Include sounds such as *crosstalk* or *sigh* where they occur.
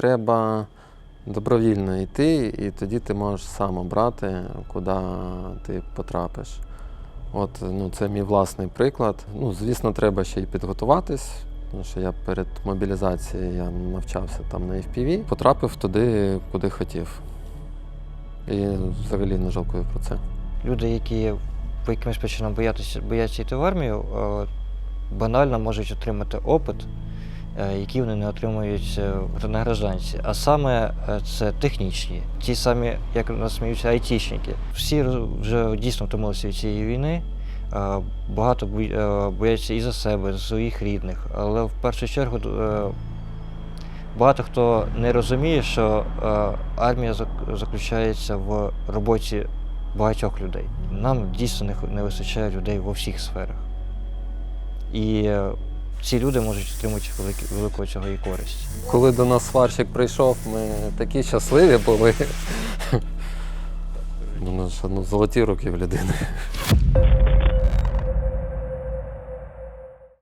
треба добровільно йти, і тоді ти можеш сам обрати, куди ти потрапиш. От, ну, це мій власний приклад. Ну, звісно, треба ще й підготуватись, тому що я перед мобілізацією я навчався там на FPV, потрапив туди, куди хотів. І взагалі не жалкую про це. Люди, які по якимось причинам боятися, бояться йти в армію, е, банально можуть отримати опит, е, який вони не отримують е, на гражданці. А саме е, це технічні, ті самі, як нас сміються, айтішники. Всі вже дійсно втомилися від цієї війни. Багато бояться і за себе, за своїх рідних. Але в першу чергу багато хто не розуміє, що армія заключається в роботі багатьох людей. Нам дійсно не, вистачає людей во всіх сферах. І ці люди можуть отримати велику, цього і користь. Коли до нас сварщик прийшов, ми такі щасливі були. *laughs* У нас ну, золоті руки в людини.